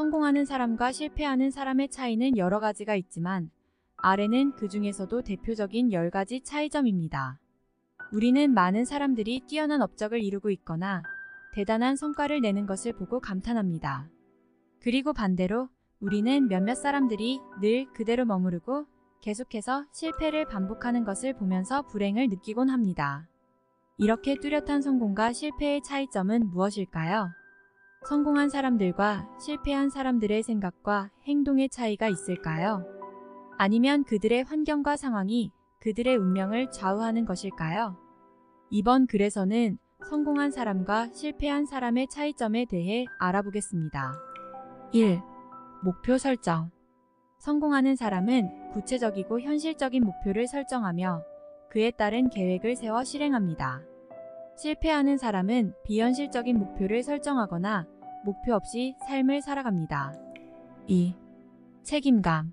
성공하는 사람과 실패하는 사람의 차이는 여러 가지가 있지만 아래는 그 중에서도 대표적인 10가지 차이점입니다. 우리는 많은 사람들이 뛰어난 업적을 이루고 있거나 대단한 성과를 내는 것을 보고 감탄합니다. 그리고 반대로 우리는 몇몇 사람들이 늘 그대로 머무르고 계속해서 실패를 반복하는 것을 보면서 불행을 느끼곤 합니다. 이렇게 뚜렷한 성공과 실패의 차이점은 무엇일까요? 성공한 사람들과 실패한 사람들의 생각과 행동의 차이가 있을까요? 아니면 그들의 환경과 상황이 그들의 운명을 좌우하는 것일까요? 이번 글에서는 성공한 사람과 실패한 사람의 차이점에 대해 알아보겠습니다. 1. 목표 설정. 성공하는 사람은 구체적이고 현실적인 목표를 설정하며 그에 따른 계획을 세워 실행합니다. 실패하는 사람은 비현실적인 목표를 설정하거나 목표 없이 삶을 살아갑니다. 2. 책임감.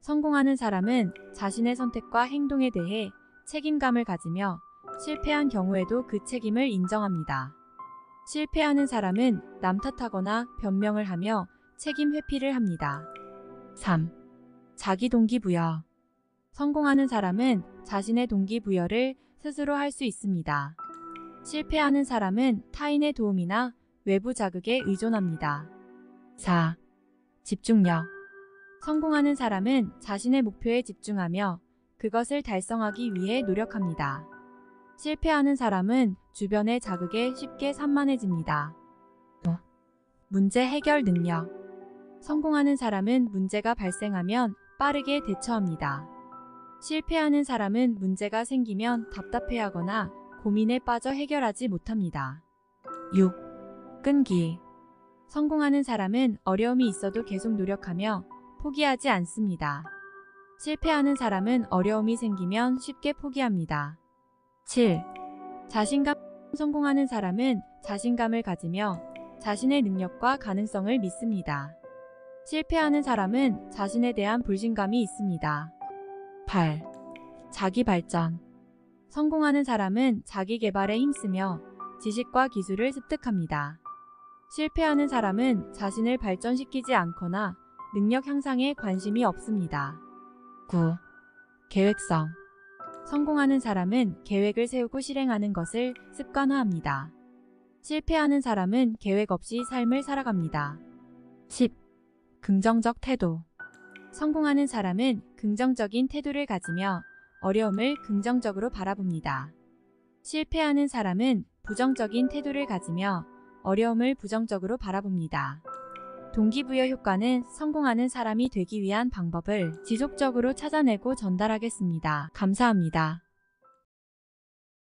성공하는 사람은 자신의 선택과 행동에 대해 책임감을 가지며 실패한 경우에도 그 책임을 인정합니다. 실패하는 사람은 남 탓하거나 변명을 하며 책임 회피를 합니다. 3. 자기 동기부여. 성공하는 사람은 자신의 동기부여를 스스로 할 수 있습니다. 실패하는 사람은 타인의 도움이나 외부 자극에 의존합니다. 4. 집중력. 성공하는 사람은 자신의 목표에 집중하며 그것을 달성하기 위해 노력합니다. 실패하는 사람은 주변의 자극에 쉽게 산만해집니다. 5. 문제 해결 능력. 성공하는 사람은 문제가 발생하면 빠르게 대처합니다. 실패하는 사람은 문제가 생기면 답답해하거나 고민에 빠져 해결하지 못합니다. 6. 끈기. 성공하는 사람은 어려움이 있어도 계속 노력하며 포기하지 않습니다. 실패하는 사람은 어려움이 생기면 쉽게 포기합니다. 7. 자신감. 성공하는 사람은 자신감을 가지며 자신의 능력과 가능성을 믿습니다. 실패하는 사람은 자신에 대한 불신감이 있습니다. 8. 자기 발전. 성공하는 사람은 자기 개발에 힘쓰며 지식과 기술을 습득합니다. 실패하는 사람은 자신을 발전시키지 않거나 능력 향상에 관심이 없습니다. 9. 계획성. 성공하는 사람은 계획을 세우고 실행하는 것을 습관화합니다. 실패하는 사람은 계획 없이 삶을 살아갑니다. 10. 긍정적 태도. 성공하는 사람은 긍정적인 태도를 가지며 어려움을 긍정적으로 바라봅니다. 실패하는 사람은 부정적인 태도를 가지며 어려움을 부정적으로 바라봅니다. 동기부여 효과는 성공하는 사람이 되기 위한 방법을 지속적으로 찾아내고 전달하겠습니다. 감사합니다.